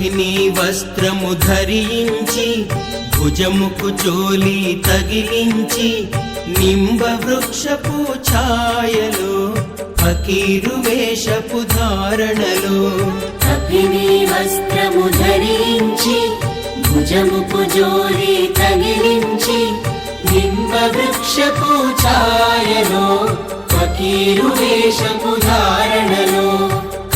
గర్భిణీ వస్త్రము ధరించి భుజముకు చోలి తగిలించి నింబ వృక్షపు ఛాయలో ఫకీరు వేషపు ధారణలో. గర్భిణీ వస్త్రము ధరించి భుజముకు జోలి తగిలించి నింబ వృక్షపు ఛాయలో ఫకీరు వేషపు ధారణలో.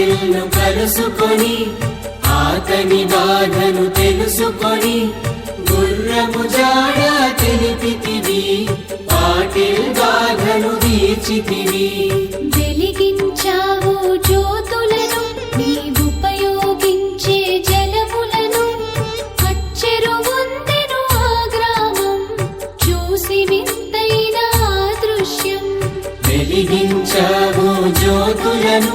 పాటిల్ను కలుసుకొని ఆతని బాధను తెలుసుకొని గుర్రము జాడ తెలిపితివి పాటిల్ బాధను తీర్చితివి. వెలిగించావు జ్యోతులను నీవుపయోగించే జలములను ఆ గ్రామం చూసి వింతైన దృశ్యం. వెలిగించావు జ్యోతులను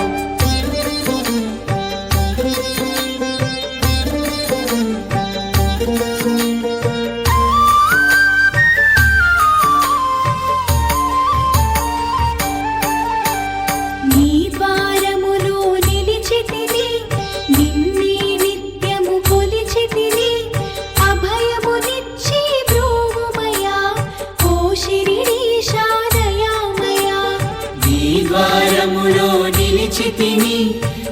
తిని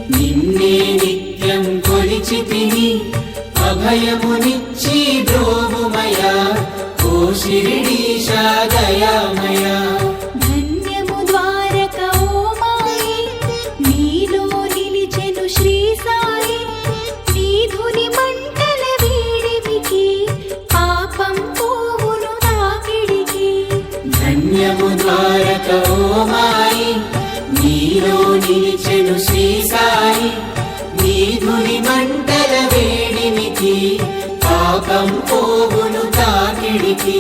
నిన్నే నిత్యం కొలిచి తిని అభయమునిచ్చి ద్రోవుమయా ఓ శిరిడీశా దయామయా.